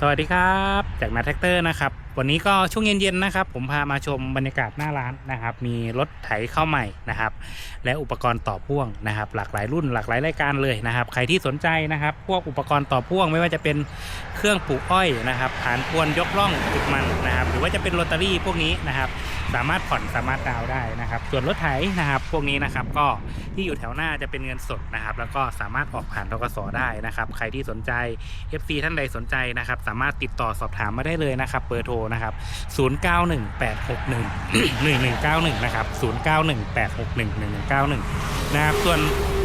สวัสดีครับจากนาแท็กเตอร์นะครับ วันนี้ก็ช่วงเย็นๆนะครับ ผมพามาชมบรรยากาศหน้าร้านนะครับ มีรถไถเข้าใหม่นะครับ และอุปกรณ์ต่อพ่วงนะครับ หลากหลายรุ่นหลากหลายรายการเลยนะครับ ใครที่สนใจนะครับ พวกอุปกรณ์ต่อพ่วงไม่ว่าจะเป็นเครื่องปลูกอ้อยนะครับฐานพวนยกล่องจุดมันนะครับ หรือว่าจะเป็นโรตารี่พวกนี้นะครับ สามารถผ่อนสามารถดาวได้นะครับ ส่วนรถไถนะครับ พวกนี้นะครับก็ที่อยู่แถวหน้าจะเป็นเงินสดนะครับ แล้วก็สามารถออกผ่านทกสได้นะครับ ใครที่สนใจ FC ท่านใดสนใจนะครับ สามารถติดต่อสอบถามมาได้เลยนะครับเบอร์โทรนะครับ 0918611191 นะครับ 0918611191 นะครับ ส่วน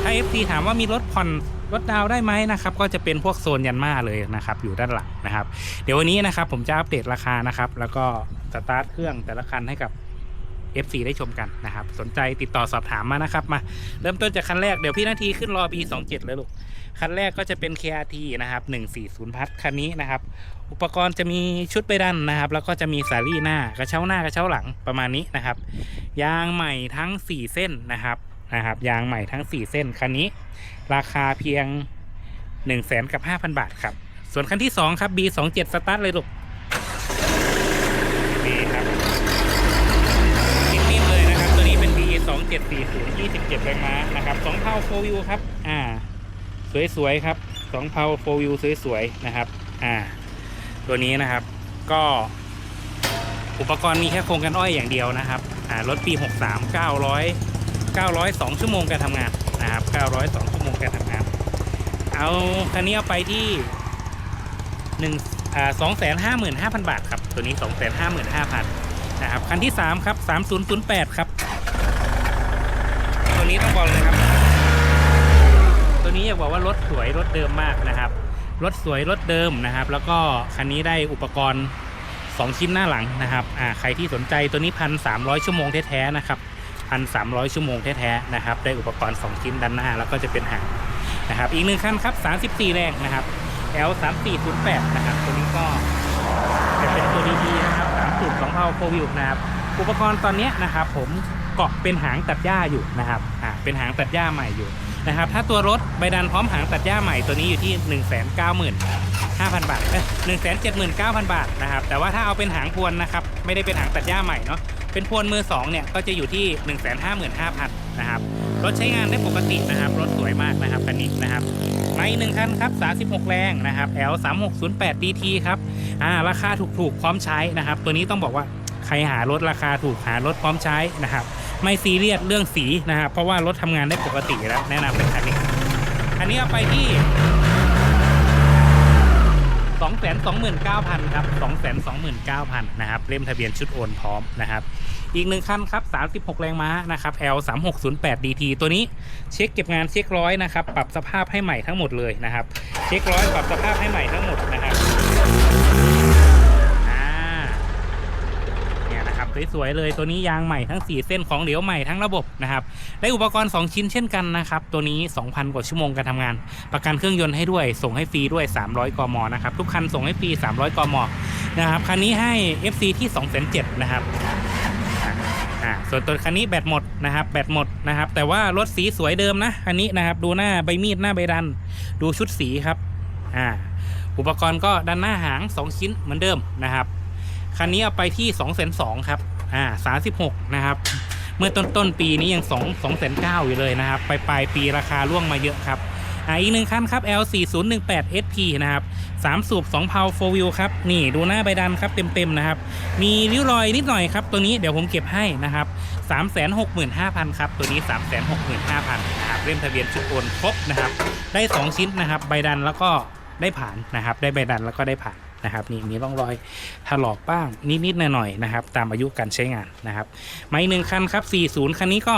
ถ้า FC ถามว่ามีรถผ่อนรถดาวได้ไหมนะครับก็จะเป็นพวกโซนยันมาเลยนะครับ อยู่ด้านหลังนะครับ เดี๋ยววันนี้นะครับผมจะอัปเดตราคานะครับ แล้วก็ สตาร์ทเครื่องแต่ละคันให้กับ FC ได้ชมกันนะครับ สนใจติดต่อสอบถามมานะครับ มาเริ่มต้นจากคันแรกเดี๋ยวพี่นาทีขึ้นรอ B27 เลยลูก คันแรกก็จะเป็น KRT นะครับ 140 พัทคันนี้นะครับ อุปกรณ์จะมีชุดไปดันนะครับ แล้วก็จะมีสาลี่หน้ากระเช้าหน้ากระเช้าหลังประมาณนี้นะครับ ยางใหม่ทั้ง 4 เส้นนะครับนะครับ ยางใหม่ทั้ง 4 เส้นคันนี้ ราคาเพียง 1 0 0 0 0แสนกับ5,000 บาทครับ ส่วนคันที่ 2 ครับ B27 สตาร์ทเลยลูก นี่ครับนิ่มๆเลยนะครับ ตัวนี้เป็น B2740 27แรงม้านะครับ2เท่า4 view ครับ อ่า สวยๆครับสองเพาโฟวิวสวยๆนะครับ อ่า ตัวนี้นะครับ ก็ อุปกรณ์มีแค่โครงกันอ้อยอย่างเดียวนะครับ อ่า รถปี 63 900 902 ชั่วโมงการทำงานนะครับ 902 ชั่วโมงการทำงาน เอาคันนี้เอาไปที่หนึ่ง สองแสนห้าหมื่นห้าพันบาทครับ ตัวนี้สองแสนห้าหมื่นห้าพันนะครับ คันที่สามครับสามศูนย์ศูนย์แปดครับ ตัวนี้ต้องบอกเลยครับ ตัวนี้อยากบอกว่ารถสวยรถเดิมมากนะครับ รถสวยรถเดิมนะครับ แล้วก็คันนี้ได้อุปกรณ์2ชิ้นหน้าหลังนะครับอ่าใครที่สนใจตัวนี้พันสามชั่วโมงแท้ๆนะครับพันสามชั่วโมงแท้ๆนะครับ ได้อุปกรณ์2ชิ้นด้านหน้า แล้วก็จะเป็นหางนะครับ อีกหนึ่งคันครับ34แรงนะครับ L 3 4 0 8นะครับ ตัวนี้ก็จะเป็นตัวดีๆนะครับ3สูตร2เท่าโฟวิวนะครับ อุปกรณ์ตอนนี้นะครับ ผมเกาะเป็นหางตัดหญ้าอยู่นะครับ อ่า เป็นหางตัดหญ้าใหม่อยู่นะครับ ถ้าตัวรถใบดันพร้อมหางตัดหญ้าใหม่ตัวนี้อยู่ที่ 1 9 5 0 0 0 บาทเอ้ย179,000 บาทนะครับ แต่ว่าถ้าเอาเป็นหางพวนนะครับ ไม่ได้เป็นหางตัดหญ้าใหม่เนาะ เป็นพวนมือ2เนี่ยก็จะอยู่ที่ 155,000นะครับรถใช้งานได้ปกตินะครับ รถสวยมากนะครับคันนี้นะครับไมาอีกหนึ่งคันครับ 36 แรงนะครับ L 3608 DT ครับอ่าราคาถูกๆพร้อมใช้นะครับ ตัวนี้ต้องบอกว่าใครหารถราคาถูกหารถพร้อมใช้นะครับ ไม่ซีเรียสเรื่องสีนะครับเพราะว่ารถทำงานได้ปกติแล้วแนะนำเป็นคันนี้คันนี้เอาไปที่ 2 2 9 0 0 0ครับ2 2 9 0 0 0นะครับเล่มทะเบียนชุดโอนพร้อมนะครับ อีกหนึ่งคันครับ36 แรงม้านะครับ L 3 6 0 8 DT ตัวนี้เช็คเก็บงานเช็คร้อยนะครับปรับสภาพให้ใหม่ทั้งหมดเลยนะครับ เช็คร้อยปรับสภาพให้ใหม่ทั้งหมดนะครับอ่า เนี่ยนะครับ สวยๆเลยตัวนี้ยางใหม่ทั้ง 4 เส้นของเหลวใหม่ทั้งระบบนะครับได้อุปกรณ์ 2 ชิ้นเช่นกันนะครับตัวนี้ 2,000 กว่าชั่วโมงการทำงาน ประกันเครื่องยนต์ให้ด้วยส่งให้ฟรีด้วย 300 กมนะครับทุกคันส่งให้ฟรี 300 กมนะครับคันนี้ให้ FC ที่2,700นะครับอ่าส่วนตัวคันนี้แบตหมดนะครับแบตหมดนะครับแต่ว่ารถสีสวยเดิมนะคันนี้นะครับดูหน้าใบมีดหน้าใบดัน ดูชุดสีครับอ่าอุปกรณ์ก็ด้านหน้าหาง 2 ชิ้นเหมือนเดิมนะครับ คันนี้เอาไปที่2 2 0 0 0ครับ อ่า36นะครับ เมื่อต้นต้นปีนี้ยัง2 2 9 0 0อยู่เลยนะครับ ไปปลายปีราคาร่วงมาเยอะครับ อ่าอีกหนึ่งคันครับ L 4 0 1 8 SP นะครับ3สูบ2เพา4 wheel ครับ นี่ดูหน้าใบดันครับเต็มๆนะครับ มีริ้วรอยนิดหน่อยครับ ตัวนี้เดี๋ยวผมเก็บให้นะครับ365,000ครับ ตัวนี้ 365,000นะครับเล่มทะเบียนชุดโอนครบนะครับ ได้ 2 ชิ้นนะครับ ใบดันแล้วก็ได้ผ่านนะครับ ได้ใบดันแล้วก็ได้ผ่าน นะครับนี่มีร่องรอยถลอกบ้างนิดๆหน่อยๆนะครับ ตามอายุการใช้งานนะครับ ไมาอีกหนึ่งคันครับ 40 คันนี้ก็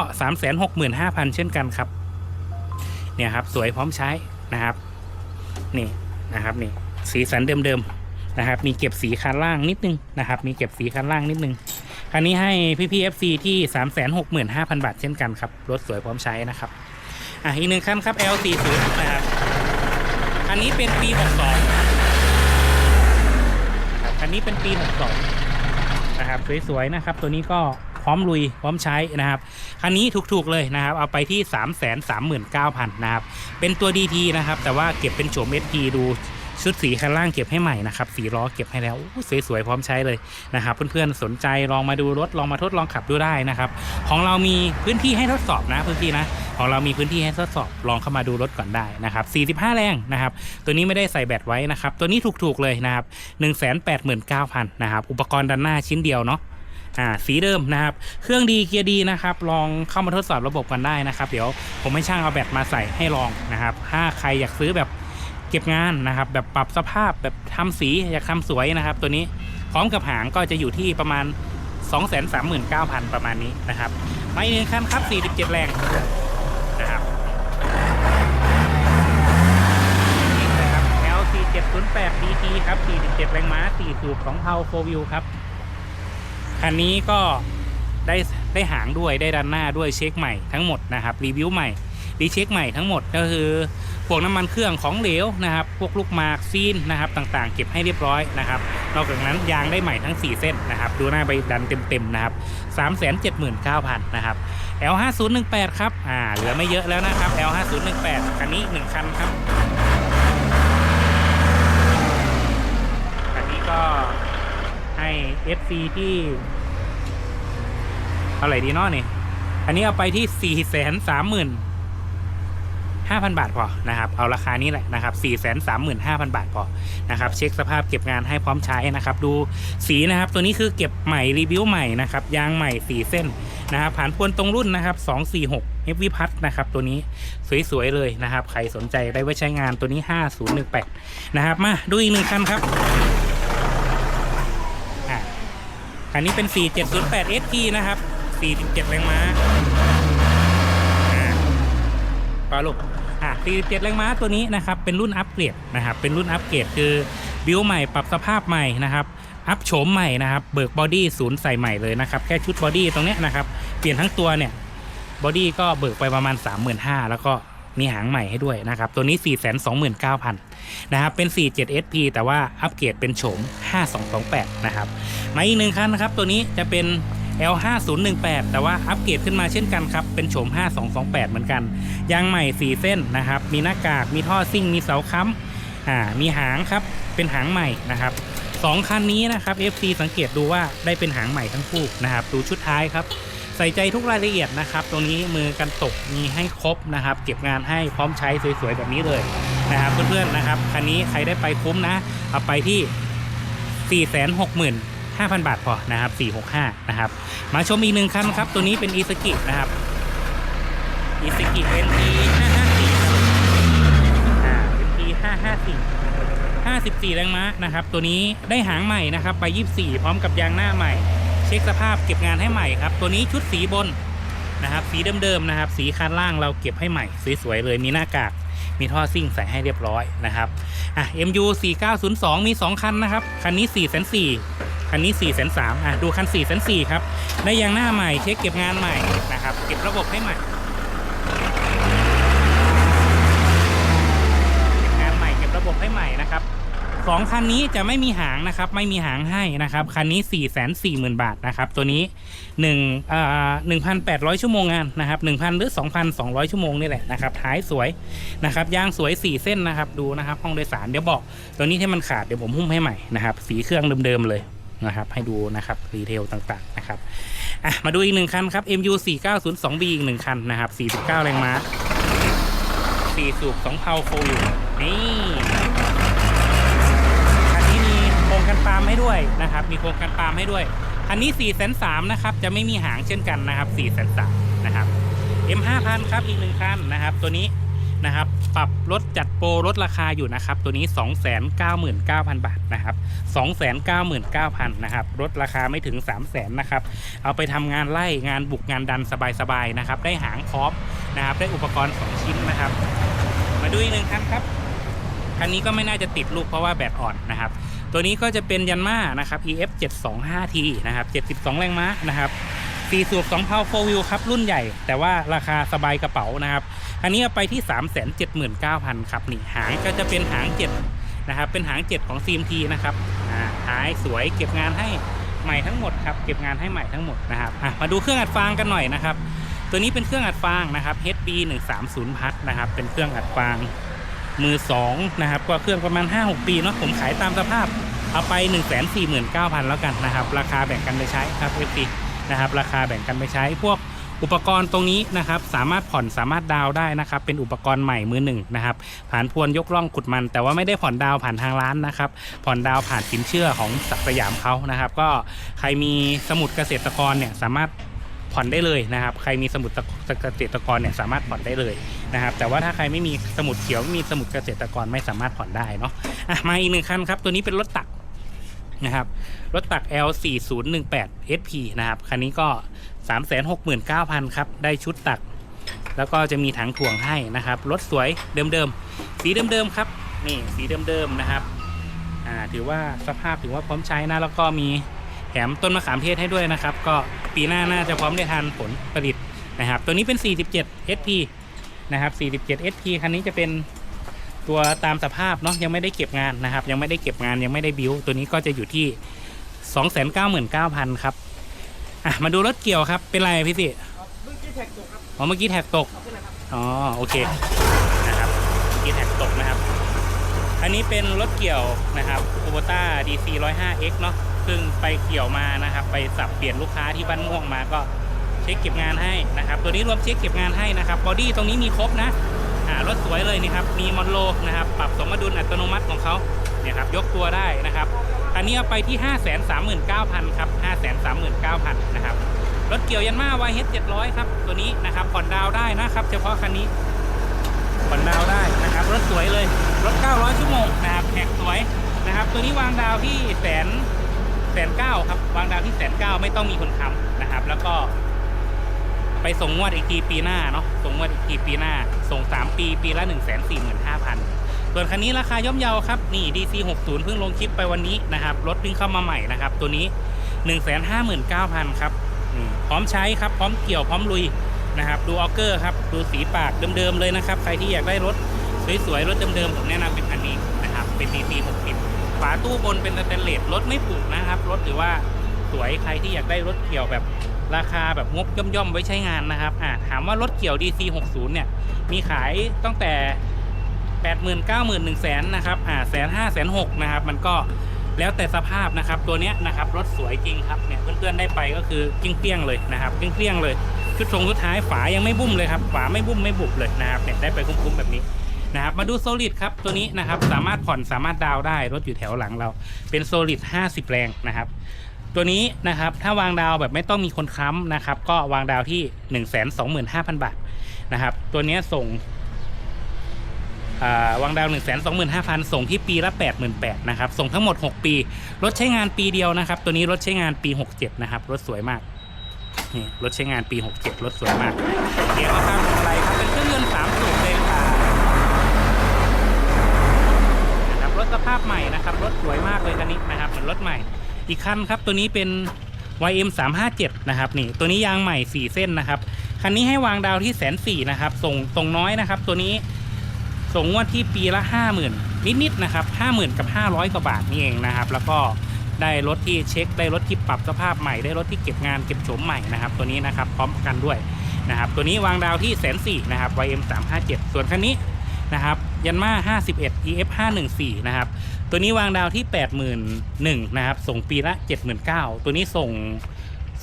365,000 เช่นกันครับ เนี่ยครับสวยพร้อมใช้นะครับนี่นะครับนี่สีสันเดิมๆนะครับ มีเก็บสีคันล่างนิดนึงนะครับ มีเก็บสีคันล่างนิดนึงคันนี้ให้พี่พีเอฟซีที่ 365,000 บาทเช่นกันครับรถสวยพร้อมใช้นะครับอะอีกหนึ่งคันครับ L40 นะครับอันนี้เป็นปี62 คันนี้เป็นปี 62 นะครับ สวย ๆ นะครับ ตัวนี้ก็พร้อมลุยพร้อมใช้นะครับ คันนี้ถูก ๆ เลยนะครับ เอาไปที่ 3 3 9 0 0 0 นะครับ เป็นตัว DT นะครับ แต่ว่าเก็บเป็นโฉม SP ดู ชุดสีคันล่างเก็บให้ใหม่นะครับสีล้อเก็บให้แล้วสวยๆพร้อมใช้เลยนะครับ เพื่อนๆสนใจลองมาดูรถลองมาทดลองขับดูได้นะครับ ของเรามีพื้นที่ให้ทดสอบนะพื้นที่นะของเรามีพื้นที่ให้ทดสอบลองเข้ามาดูรถก่อนได้นะครับ 45 แรงนะครับ ตัวนี้ไม่ได้ใส่แบตไว้นะครับ ตัวนี้ถูกๆเลยนะครับ 189,000 นะครับ อุปกรณ์ด้านหน้าชิ้นเดียวเนาะอ่าสีเดิมนะครับ เครื่องดีเกียร์ดีนะครับ ลองเข้ามาทดสอบระบบกันได้นะครับ เดี๋ยวผมให้ช่างเอาแบตมาใส่ให้ลองนะครับ ถ้าใครอยากซื้อแบบ เก็บงานนะครับ แบบปรับสภาพแบบทำสีอยากทำสวยนะครับ ตัวนี้พร้อมกับหางก็จะอยู่ที่ประมาณ 239,000 ประมาณนี้นะครับมาอีกหนึ่งคันครับ 47 แรงนะครับนี่นะครับ L4708 DT ครับ 47 แรงม้า 4 สูบ2เทา4วิวครับ คันนี้ก็ได้ได้หางด้วยได้ดันหน้าด้วยเช็คใหม่ทั้งหมดนะครับ รีวิวใหม่รีเช็คใหม่ทั้งหมดก็คือ พวกน้ำมันเครื่องของเหลวนะครับพวกลูกหมากซีนนะครับต่างๆ เก็บให้เรียบร้อยนะครับนอกจากนั้นยางได้ใหม่ทั้ง 4 เส้นนะครับดูหน้าใบดันเต็มๆนะครับ379,000นะครับ L5018 ครับอ่าเหลือไม่เยอะแล้วนะครับ L5018 คันนี้ 1 คันครับคันนี้ก็ให้ FC ที่เท่าไหร่ดีเนาะนี่อันนี้เอาไปที่ 4 3 0 0 0 0 5,000 บาทพอนะครับเอาราคานี้แหละนะครับ435,000 บาทพอนะครับเช็คสภาพเก็บงานให้พร้อมใช้นะครับดูสีนะครับตัวนี้คือเก็บใหม่รีวิวใหม่นะครับยางใหม่4เส้นนะครับผ่านพวนตรงรุ่นนะครับ246 f v พัทนะครับตัวนี้สวยๆเลยนะครับใครสนใจได้ไว้ใช้งานตัวนี้ 5018นะครับมาดูอีกหนึ่งคันครับอันนี้เป็น 4708 ST นะครับ47แรงม้าปลาลูก 47แรงม้าตัวนี้นะครับเป็นรุ่นอัปเกรดนะครับเป็นรุ่นอัปเกรดคือบิวใหม่ปรับสภาพใหม่นะครับอัพโฉมใหม่นะครับเบิกบอดี้ศูนย์ใส่ใหม่เลยนะครับแค่ชุดบอดี้ตรงนี้นะครับเปลี่ยนทั้งตัวเนี่ยบอดี้ก็เบิกไปประมาณ 35,000แล้วก็มีหางใหม่ให้ด้วยนะครับ ตัวนี้ 429,000 นะครับ เป็น 47 SP แต่ว่าอัปเกรดเป็นโฉม 5228 นะครับ มาอีกหนึ่งคันนะครับ ตัวนี้จะเป็น L5018 แต่ว่าอัปเกรดขึ้นมาเช่นกันครับ เป็นโฉม 5228 เหมือนกัน ยางใหม่ 4 เส้นนะครับ มีหน้ากาก มีท่อซิ่ง มีเสาค้ำอ่า มีหางครับ เป็นหางใหม่นะครับสองคันนี้นะครับ FC สังเกตดูว่าได้เป็นหางใหม่ทั้งคู่นะครับ ดูชุดท้ายครับ ใส่ใจทุกรายละเอียดนะครับ ตรงนี้มือกันตกมีให้ครบนะครับ เก็บงานให้พร้อมใช้สวยๆแบบนี้เลยนะครับเพื่อนๆนะครับ คันนี้ใครได้ไปคุ้มนะ เอาไปที่ 5,000 บาทพอนะครับ 465 นะครับ มาชมอีกหนึ่งคันครับ ตัวนี้เป็นอีสกินะครับอีสกิ NT 554อ่า NT 554 54 แรงม้านะครับ ตัวนี้ได้หางใหม่นะครับไป24 พร้อมกับยางหน้าใหม่ เช็คสภาพเก็บงานให้ใหม่ครับ ตัวนี้ชุดสีบนนะครับ สีเดิมๆนะครับ สีคันล่างเราเก็บให้ใหม่ สวยๆเลยมีหน้ากากมีท่อซิ่งใส่ให้เรียบร้อยนะครับ อะ MU 4902 มี 2 คันนะครับ คันนี้4 4 0 0 คันนี้4 3 0 0อะดูคัน4 4 0 0ครับได้ยางหน้าใหม่เช็คเก็บงานใหม่นะครับเก็บระบบให้ใหม่เก็บงานใหม่เก็บระบบให้ใหม่นะครับสองคันนี้จะไม่มีหางนะครับไม่มีหางให้นะครับคันนี้4 4 0 0 0 0บาทนะครับตัวนี้1อ่า1,800ชั่วโมงงานนะครับ1,000หรือ2,200ชั่วโมงนี่แหละนะครับท้ายสวยนะครับยางสวย4เส้นนะครับดูนะครับห้องโดยสารเดี๋ยวบอก ตัวนี้ที่มันขาดเดี๋ยวผมหุ้มให้ใหม่นะครับสีเครื่องเดิมๆเลย นะครับให้ดูนะครับรีเทลต่างๆนะครับอะมาดูอีกหนึ่งคันครับ MU 4902B อีกหนึ่งคันนะครับ 49 แรงม้า4สูบ2เพาโฟอยู่นี่คันนี้มีโครงกันปาล์มให้ด้วยนะครับ มีโครงกันปาล์มให้ด้วยคันนี้4 3 0 0 0นะครับจะไม่มีหางเช่นกันนะครับ4 3 0 0นะครับ M 5 0 0 0ครับอีกหนึ่งคันนะครับ ตัวนี้ นะครับ ปรับลดจัดโปรลดราคาอยู่นะครับ ตัวนี้ 299,000 บาทนะครับ 299,000 นะครับลดราคาไม่ถึง 300,000นะครับ เอาไปทำงานไล่งานบุกงานดันสบายๆนะครับ ได้หางพร้อมนะครับ ได้อุปกรณ์ 2 ชิ้นนะครับ มาดูอีกหนึ่งคันครับคันนี้ก็ไม่น่าจะติดลูกเพราะว่าแบตอ่อนนะครับ ตัวนี้ก็จะเป็นยันมานะครับ EF 725T นะครับ 72 แรงม้านะครับ4สูบ2เพา4วิวครับ รุ่นใหญ่ แต่ว่าราคาสบายกระเป๋านะครับ อันนี้เอาไปที่ 379,000ครับนี่หางก็จะเป็นหาง7นะครับเป็นหาง 7 ของ CMT นะครับอ่าหายสวยเก็บงานให้ใหม่ทั้งหมดครับเก็บงานให้ใหม่ทั้งหมดนะครับอะมาดูเครื่องอัดฟางกันหน่อยนะครับตัวนี้เป็นเครื่องอัดฟางนะครับ HB 130พัทนะครับเป็นเครื่องอัดฟางมือสองนะครับก็เครื่องประมาณ 5-6 ปีเนาะผมขายตามสภาพเอาไป 1 4 9 0 0 0 แล้วกันนะครับ ราคาแบ่งกันไปใช้ครับ FP นะครับราคาแบ่งกันไปใช้พวก อุปกรณ์ตรงนี้นะครับสามารถผ่อนสามารถดาวได้นะครับ เป็นอุปกรณ์ใหม่มือหนึ่งนะครับผ่านพวนยกล่องขุดมัน แต่ว่าไม่ได้ผ่อนดาวผ่านทางร้านนะครับ ผ่อนดาวผ่านสินเชื่อของศักสยามเขานะครับ ก็ใครมีสมุดเกษตรกรเนี่ยสามารถผ่อนได้เลยนะครับ ใครมีสมุดเกษตรกรเนี่ยสามารถผ่อนได้เลยนะครับ แต่ว่าถ้าใครไม่มีสมุดเขียวไม่มีสมุดเกษตรกรไม่สามารถผ่อนได้เนาะะมาอีกหนึ่งคันครับ ตัวนี้เป็นรถตักนะครับ รถตัก L4018 SP นะครับ คันนี้ก็ 369,000ครับได้ชุดตัก แล้วก็จะมีถังถ่วงให้นะครับรถสวยเดิมๆสีเดิมๆครับนี่สีเดิมๆนะครับอ่าถือว่าสภาพถือว่าพร้อมใช้นะแล้วก็มีแถมต้นมะขามเทศให้ด้วยนะครับ ก็ปีหน้าน่าจะพร้อมได้ทานผลผลิตนะครับ ตัวนี้เป็น 47 SP นะครับ 47 SP คันนี้จะเป็นตัวตามสภาพเนาะยังไม่ได้เก็บงานนะครับ ยังไม่ได้เก็บงานยังไม่ได้บิวตัวนี้ก็จะอยู่ที่ 299,000 ครับ อะมาดูรถเกี่ยวครับ เป็นไรพี่สิเมื่อกี้แท็กตกครับอ๋อเมื่อกี้แท็กตกอ๋อโอเคนะครับเมื่อกี้แท็กตกนะครับ อันนี้เป็นรถเกี่ยวนะครับ k u b o t a DC 105X เนาะซึ่งไปเกี่ยวมานะครับ ไปสับเปลี่ยนลูกค้าที่บ้านม่วงมาก็เช็คเก็บงานให้นะครับ ตัวนี้รวมเช็คเก็บงานให้นะครับบอดี้ตรงนี้มีครบนะอ่ารถสวยเลยนี่ครับ มีมอนโลนะครับ ปรับสมดุลอัตโนมัติของเขาเนี่ยครับ ยกตัวได้นะครับ อันนี้เอาไปที่ 539,000 ครับ 539,000 นะครับ รถเกี่ยวยันมา YH 700 ครับ ตัวนี้นะครับผ่อนดาวได้นะครับ เฉพาะคันนี้ผ่อนดาวได้นะครับ รถสวยเลย รถ 900 ชั่วโมงนะครับแท็กสวยนะครับ ตัวนี้วางดาวที่แสนแสนเก้าครับ วางดาวที่แสนเก้าไม่ต้องมีคนค้ำนะครับ แล้วก็ ไปส่งงวดอีกทีปีหน้าเนาะ ส่งงวดอีกทีปีหน้า ส่ง 3 ปี ปีละ 1 4 5 0 0 0 ส่วนคันนี้ราคาย่อมเยาครับนี่ DC 60เพิ่งลงคลิปไปวันนี้นะครับรถเพิ่งเข้ามาใหม่นะครับ ตัวนี้ 159,000ครับพร้อมใช้ครับพร้อมเกี่ยวพร้อมลุยนะครับ ดูออเกอร์ครับดูสีปากเดิมๆเลยนะครับ ใครที่อยากได้รถสวยๆรถเดิมๆผมแนะนำเป็นคันนี้นะครับเป็น DC 60ฝาตู้บนเป็นสแตนเลสรถไม่ผุนะครับ รถหรือว่าสวยใครที่อยากได้รถเกี่ยวแบบราคาแบบงบย่อมๆไว้ใช้งานนะครับอ่าถามว่ารถเกี่ยว DC 60เนี่ยมีขายตั้งแต่ 8 0 0 0 0 9 0 0 0 0 1แสนนะครับอ่าแสนห้าแสนหกนะครับมันก็แล้วแต่สภาพนะครับตัวเนี้ยนะครับรถสวยจริงครับเนี่ยเพื่อนๆได้ไปก็คือกิ้งเปี้ยงๆเลยนะครับกิ้งเปี้ยงๆเลยชุดทรงชุดท้ายฝายังไม่บุ้มเลยครับฝาไม่บุ้มไม่บุบเลยนะครับเนี่ยได้ไปคุ้มๆแบบนี้นะครับมาดูโซลิดครับตัวนี้นะครับสามารถผ่อนสามารถดาวได้รถอยู่แถวหลังเราเป็นโซลิด50 แรงนะครับตัวนี้นะครับถ้าวางดาวแบบไม่ต้องมีคนค้ำนะครับก็วางดาวที่ 1 2 5 0 0 0 บาทนะครับตัวนี้ส่ง วางดาว 1 2 5 0 0 0 ส่งที่ปีละ 88,000นะครับ ส่งทั้งหมด 6 ปี รถใช้งานปีเดียวนะครับ ตัวนี้รถใช้งานปี 67 นะครับ รถสวยมาก นี่รถใช้งานปี 67 รถสวยมาก เกียร์ก็ข้ามอะไรครับ เป็นเครื่องยนต์3สูบเลยค่ะนะครับ รถสภาพใหม่นะครับ รถสวยมากเลยคันนี้นะครับ เหมือนรถใหม่ อีกคันครับ ตัวนี้เป็น YM 357นะครับ นี่ ตัวนี้ยางใหม่ 4 เส้นนะครับ คันนี้ให้วางดาวที่แสนสี่นะครับ ส่งตรงน้อยนะครับ ตัวนี้ ส่งงวดที่ปีละ 50,000 นิดๆนะครับ50,000 กับ 500 กว่าบาทนี่เองนะครับ แล้วก็ได้รถที่เช็ค ได้รถที่ปรับสภาพใหม่ ได้รถที่เก็บงานเก็บโฉมใหม่นะครับ ตัวนี้นะครับพร้อมกันด้วยนะครับ ตัวนี้วางดาวที่แสนสี่นะครับ YM 357ส่วนคันนี้นะครับยันมา 51 EF 514นะครับ ตัวนี้วางดาวที่ 81,000นะครับ ส่งปีละ 79,000 ตัวนี้ส่ง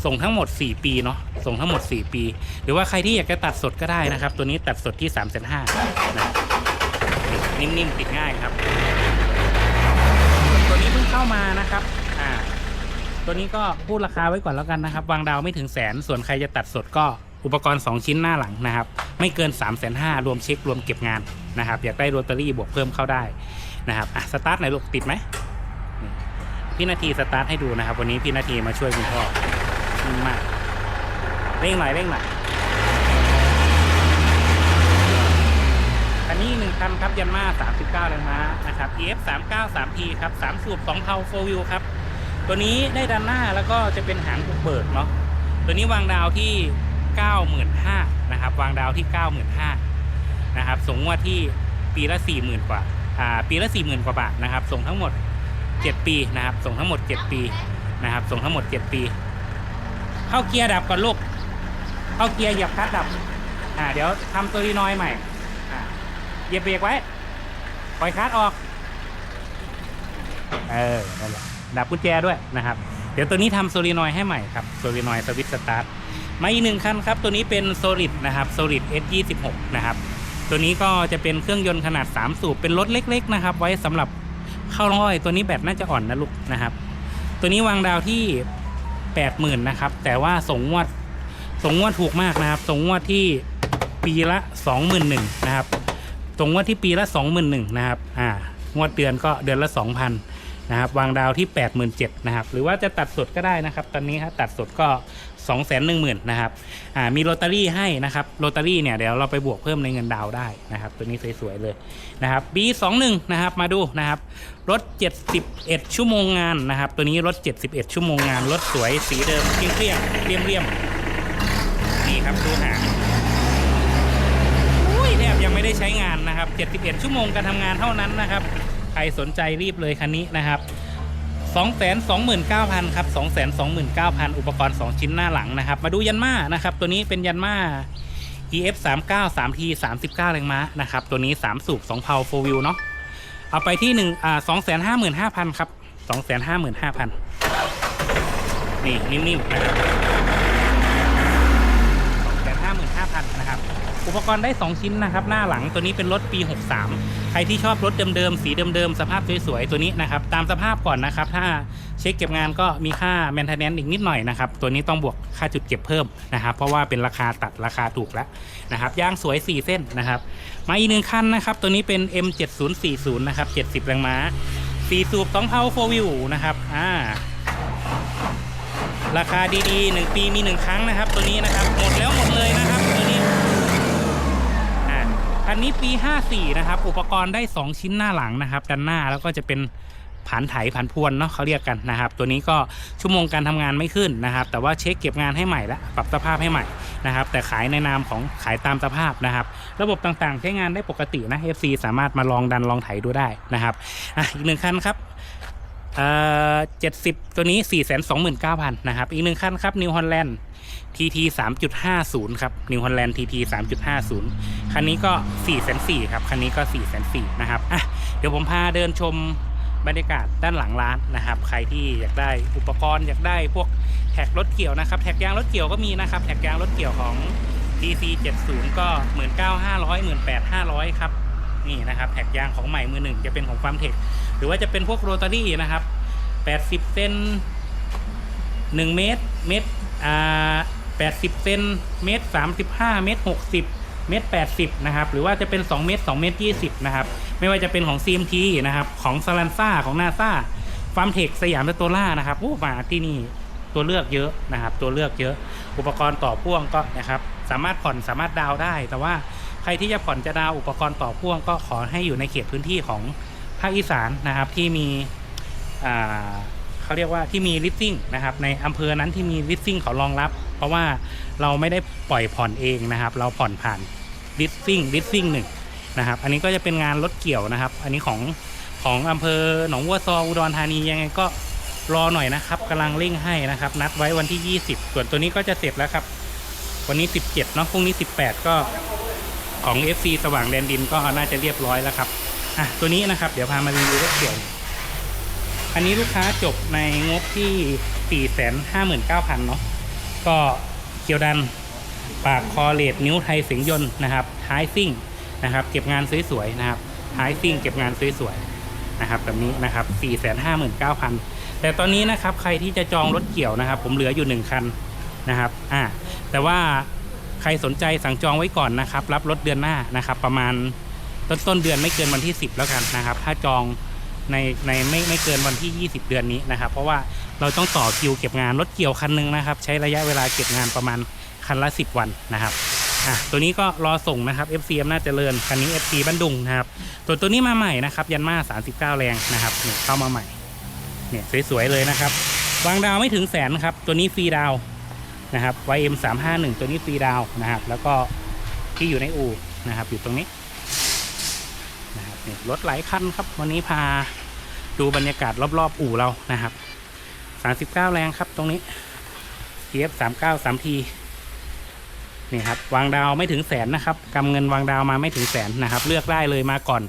ส่งทั้งหมด 4 ปีเนาะ ส่งทั้งหมด 4 ปี หรือว่าใครที่อยากจะตัดสดก็ได้นะครับ ตัวนี้ตัดสดที่3 5 0 0 0นะ นิ่มๆติดง่ายครับตัวนี้เพิ่งเข้ามานะครับอ่าตัวนี้ก็พูดราคาไว้ก่อนแล้วกันนะครับวางดาวไม่ถึงแสนส่วนใครจะตัดสดก็อุปกรณ์ 2 ชิ้นหน้าหลังนะครับ ไม่เกิน 3 5 0 0 0รวมเช็ครวมเก็บงานนะครับ อยากได้โรตารี่บวกเพิ่มเข้าได้นะครับอะสตาร์ทไหนลูกติดไหมพี่นาทีสตาร์ทให้ดูนะครับ วันนี้พี่นาทีมาช่วยคุณพ่อมากเร่งหน่อยเร่งหน่อย นี่หนึ่งคันครับยันมา39แรงม้านะครับ EF 39 3T ครับ3สูบ2เพา4 wheel ครับ ตัวนี้ได้ด้านหน้าแล้วก็จะเป็นหางบุกเบิกเนาะตัวนี้วางดาวที่ 95,000นะครับวางดาวที่ 95,000นะครับส่งงวดที่ปีละ 40,000 กว่าอ่าปีละ 40,000 กว่าบาทนะครับ ส่งทั้งหมด 7 ปีนะครับ ส่งทั้งหมด 7 ปีนะครับ ส่งทั้งหมด 7 ปี เข้าเกียร์ดับก่อนลูกเข้าเกียร์หยียบคลัตช์ดับอ่าเดี๋ยวทำตัวรีนอยใหม่ ยียบเบรกไว้ ปล่อยคาร์ดออก เออนั่นแหละดับกุญแจด้วยนะครับ เดี๋ยวตัวนี้ทำโซลินอยให้ใหม่ครับ โซลินอยสวิตสตาร์ทมาอีกหนึ่งคันครับ ตัวนี้เป็น Solid นะครับ Solid S26 นะครับ ตัวนี้ก็จะเป็นเครื่องยนต์ขนาด 3 สูบ เป็นรถเล็ก ๆ นะครับ ไว้สำหรับเข้าร้อย ตัวนี้แบตน่าจะอ่อนนะลูกนะครับ ตัวนี้วางดาวที่ 80,000นะครับ แต่ว่าส่งงวดส่งงวดถูกมากนะครับส่งงวดที่ปีละ 21,000นะครับ ส่งงวดที่ปีละ 21,000นะครับอ่างวดเดือนก็เดือนละ 2,000นะครับวางดาวที่ 87,000นะครับหรือว่าจะตัดสดก็ได้นะครับ ตอนนี้ครับตัดสดก็ 210,000นะครับอ่ามีโรตารี่ให้นะครับโรตารี่เนี่ยเดี๋ยวเราไปบวกเพิ่มในเงินดาวได้นะครับ ตัวนี้สวยๆเลยนะครับ B21 นะครับมาดูนะครับรถ 71 ชั่วโมงงานนะครับ ตัวนี้รถ 71 ชั่วโมงงานรถสวยสีเดิมเกลี้ยงๆเรียมเรียมนี่ครับดูหางอุ้ยแทบยังไม่ได้ใช้งาน นะครับ 71 ชั่วโมงการทำงานเท่านั้นนะครับ ใครสนใจรีบเลยคันนี้นะครับ 229,000 ครับ 229,000 อุปกรณ์ 2 ชิ้นหน้าหลังนะครับ มาดูยันมานะครับ ตัวนี้เป็นยันมา EF 3 9 3 T 39แรงม้านะครับ ตัวนี้ 3 สูบ2เพา4 wheel เนาะ เอาไปที่หนึ่งอ่าสองแสนห้าหมื่นห้าพันครับสองแสนห้าหมื่นห้าพันนี่ นิ่มๆนะครับสองแสนห้าหมื่นห้าพันนะครับ อุปกรณ์ได้ 2 ชิ้นนะครับหน้าหลังตัวนี้เป็นรถปี 63 ใครที่ชอบรถเดิมๆสีเดิมๆสภาพสวยๆตัวนี้นะครับตามสภาพก่อนนะครับ ถ้าเช็คเก็บงานก็มีค่า maintenance อีกนิดหน่อยนะครับตัวนี้ต้องบวกค่าจุดเก็บเพิ่มนะครับเพราะว่าเป็นราคาตัดราคาถูกแล้วนะครับยางสวย 4 เส้นนะครับมาอีกหนึ่งคันนะครับตัวนี้เป็น M7040 นะครับ70แรงม้า4สูบ2เผา4วิวนะครับอ่าราคาดีๆ 1 ปีมี 1 ครั้งนะครับ ตัวนี้นะครับหมดแล้วหมดเลยนะ คันนี้ปี 54 นะครับ อุปกรณ์ได้ 2 ชิ้นหน้าหลังนะครับด้านหน้าแล้วก็จะเป็นผันไถผันพวนเนาะเขาเรียกกันนะครับ ตัวนี้ก็ชั่วโมงการทำงานไม่ขึ้นนะครับ แต่ว่าเช็คเก็บงานให้ใหม่ละปรับสภาพให้ใหม่นะครับ แต่ขายในนามของขายตามสภาพนะครับ ระบบต่างๆ ใช้งานได้ปกตินะ FC สามารถมาลองดันลองไถดูได้นะครับออีกหนึ่งคันครับ เอ่อเจ็ดสิบตัวนี้4 2 9 0 0 0นเก้าพันนะครับ อีกหนึ่งคันครับนิวฮอลแลนด์ TT 3.50ครับ New Holland TT 3.50คันนี้ก็4 4 0 0 0ครับคันนี้ก็4 4 0 0 0นะครับอะเดี๋ยวผมพาเดินชมบรรยากาศด้านหลังร้านนะครับ ใครที่อยากได้อุปกรณ์อยากได้พวกแท็กรถเกี่ยวนะครับ แท็กยางรถเกี่ยวก็มีนะครับ แท็กยางรถเกี่ยวของ TC 70 ก็ 19,500 18,500 ครับ นี่นะครับแท็กยางของใหม่มือหนึ่งจะเป็นของความเทคหรือว่าจะเป็นพวกโรตารี่นะครับ80เซน1 เมตร เมตรอ่า80เซนเมตร 35 เมตร 60 เมตร 80 นะครับ หรือว่าจะเป็น 2 เมตร 2 เมตร 20 นะครับ ไม่ว่าจะเป็นของ CMT นะครับ ของ s ซ l a n ซ่าของ NASA ฟาร์มเทคสยามสโตล่านะครับโอ้มาที่นี่ตัวเลือกเยอะนะครับ ตัวเลือกเยอะ อุปกรณ์ต่อพ่วงก็นะครับ สามารถผ่อนสามารถดาวได้ แต่ว่า ใครที่จะผ่อนจะดาวอุปกรณ์ต่อพ่วงก็ขอให้อยู่ในเขตพื้นที่ของภาคอีสานนะครับที่มีเขาเรียกว่าที่มีลิสซิ่งนะครับในอำเภอนั้นที่มีลิสซิ่งเขารองรับ เพราะว่าเราไม่ได้ปล่อยผ่อนเองนะครับ เราผ่อนผ่านลิสซิ่งลิสซิ่งหนึ่งนะครับ อันนี้ก็จะเป็นงานรถเกี่ยวนะครับ อันนี้ของของอำเภอหนองวัวซออุดรธานียังไงก็รอหน่อยนะครับกำลังเร่งให้นะครับ นัดไว้วันที่ 20 ส่วนตัวนี้ก็จะเสร็จแล้วครับ วันนี้ 17เนาะพรุ่งนี้ 18 ก็ ของ FC สว่างแดนดินก็น่าจะเรียบร้อยแล้วครับอะตัวนี้นะครับ เดี๋ยวพามารีวิวรถเกี่ยวอันนี้ลูกค้าจบในงบที่ 459,000เนาะก็เกียวดันปากคอเลดนิ้วไทยสิงยนต์นะครับท้ายซิ่งนะครับ เก็บงานสวยๆนะครับท้ายซิ่งเก็บงานสวยๆนะครับแบบนี้นะครับ 459,000 แต่ตอนนี้นะครับใครที่จะจองรถเกี่ยวนะครับ ผมเหลืออยู่ 1 คันนะครับอ่าแต่ว่า ใครสนใจสั่งจองไว้ก่อนนะครับ รับรถเดือนหน้านะครับ ประมาณต้นต้นเดือนไม่เกินวันที่ 10 แล้วกันนะครับ ถ้าจองในในไม่ไม่เกินวันที่ 20 เดือนนี้นะครับ เพราะว่าเราต้องต่อคิวเก็บงานรถเกี่ยวคันหนึ่งนะครับ ใช้ระยะเวลาเก็บงานประมาณคันละ 10 วันนะครับอะตัวนี้ก็รอส่งนะครับ FC อำนาจเจริญคันนี้ FC บ้านดุงนะครับตัวตัวนี้มาใหม่นะครับ ยันมา39 แรงนะครับเนี่ยเข้ามาใหม่เนี่ยสวยๆเลยนะครับวางดาวไม่ถึงแสนครับ ตัวนี้ฟรีดาว นะครับ YM 351 ตัวนี้ฟรีดาวนะครับ แล้วก็ที่อยู่ในอู่นะครับ อยู่ตรงนี้นะครับนี่รถหลายคันครับ วันนี้พาดูบรรยากาศรอบๆอู่เรานะครับ 39 แรงครับตรงนี้ TF 39 3 T นี่ครับวางดาวไม่ถึงแสนนะครับกำเงินวางดาวมาไม่ถึงแสนนะครับ เลือกได้เลยมาก่อน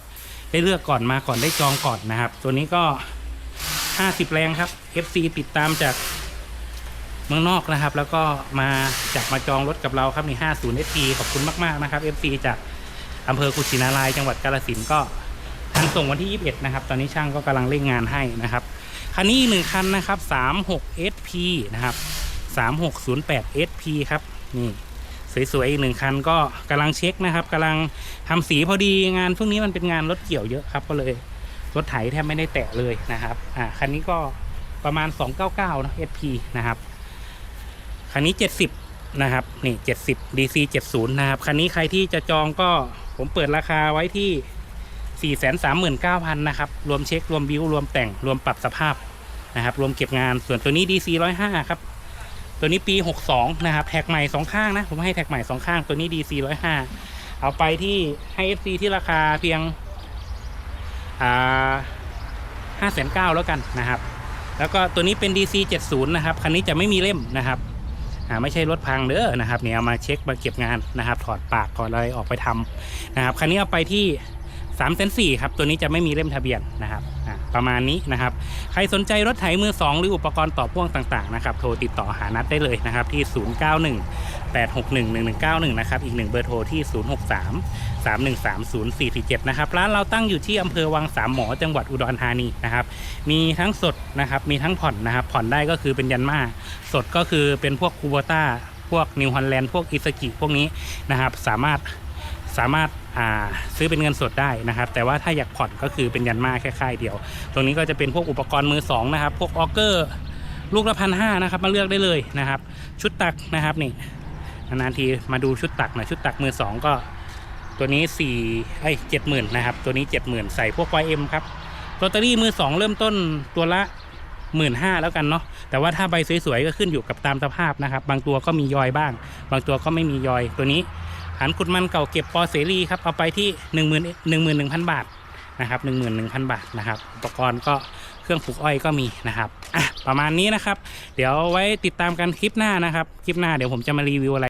ได้เลือกก่อนมาก่อนได้จองก่อนนะครับ ตัวนี้ก็ 50 แรงครับ FC ติดตามจาก เมืองนอกนะครับ แล้วก็มาจากมาจองรถกับเราครับนี่50 SP ขอบคุณมากๆนะครับ FC จากอำเภอกุชินาราย จังหวัดกาฬสินธุ์ก็ทันส่งวันที่ 21 นะครับ ตอนนี้ช่างก็กำลังเร่งงานให้นะครับคันนี้หนึ่งคันนะครับ36 SP นะครับ3608 SP ครับนี่สวยๆอีกหนึ่งคันก็กำลังเช็คนะครับกำลังทำสีพอดีงานช่วงนี้มันเป็นงานรถเกี่ยวเยอะครับก็เลยรถไถแทบไม่ได้แตะเลยนะครับอ่าคันนี้ก็ประมาณ 299นะ SP นะครับ คันนี้ 70 นะครับนี่70 DC 70 นะครับ คันนี้ใครที่จะจองก็ผมเปิดราคาไว้ที่ 439,000 นะครับ รวมเช็ค รวมบิวรวมแต่ง รวมปรับสภาพนะครับ รวมเก็บงาน ส่วนตัวนี้ DC 105 ครับ ตัวนี้ปี 62 นะครับ แท็กใหม่สองข้างนะ ผมให้แท็กใหม่สองข้าง ตัวนี้ DC 105 เอาไปที่ให้ FC ที่ราคาเพียงอ่าห้าแสนเก้าแล้วกันนะครับ แล้วก็ตัวนี้เป็น DC 70 นะครับ คันนี้จะไม่มีเล่มนะครับ ไม่ใช่รถพังเด้อนะครับเนี่ยมาเช็คมาเก็บงานนะครับ ถอดปากถอดอะไรออกไปทำนะครับคันนี้เอาไปที่3ามเซนสี่ครับ ตัวนี้จะไม่มีเล่มทะเบียนนะครับอ่าประมาณนี้นะครับ ใครสนใจรถไถมือ 2 หรืออุปกรณ์ต่อพ่วงต่าง ๆ นะครับ โทรติดต่อหานัดได้เลยนะครับ ที่ 0 9 1 1191นะครับอีกหนึ่งเบอร์โทรที่ 063 3130447นะครับร้านเราตั้งอยู่ที่อำเภอวังสามหมอจังหวัดอุดรธานีนะครับมีทั้งสดนะครับมีทั้งผ่อนนะครับผ่อนได้ก็คือเป็นยันมาสดก็คือเป็นพวกคูโบต้าพวกนิวฮอลแลนด์พวกอิสกิพวกนี้นะครับสามารถสามารถาซื้อเป็นเงินสดได้นะครับ แต่ว่าถ้าอยากผ่อนก็คือเป็นยันมาแค่ค่ายเดียว ตรงนี้ก็จะเป็นพวกอุปกรณ์มือสองนะครับ พวกออเกอร์ลูกละพันห้านะครับ มาเลือกได้เลยนะครับ ชุดตักนะครับนี่ นานทีมาดูชุดตักหนะชุดตักมือสองก็ ตัวนี้สี่ไอ้เจ็ดหมื่นนะครับ ตัวนี้เจ็ดหมื่นใส่พวก YM ครับลอตเตอรี่มือสองเริ่มต้นตัวละหมื่นห้าแล้วกันเนาะแต่ว่าถ้าใบสวยๆก็ขึ้นอยู่กับตามสภาพนะครับ บางตัวก็มียอยบ้าง บางตัวก็ไม่มียอยตัวนี้หันขุดมันเก่าเก็บปอเสรีครับเอาไปที่หนึ่งหมื่นหนึ่งหมื่นหนึ่งพันบาทนะครับหนึ่งหมื่นหนึ่งพันบาทนะครับอุปกรณ์ก็เครื่องปลูกอ้อยก็มีนะครับอะประมาณนี้นะครับ เดี๋ยวไว้ติดตามกันคลิปหน้านะครับ คลิปหน้าเดี๋ยวผมจะมารีวิวอะไร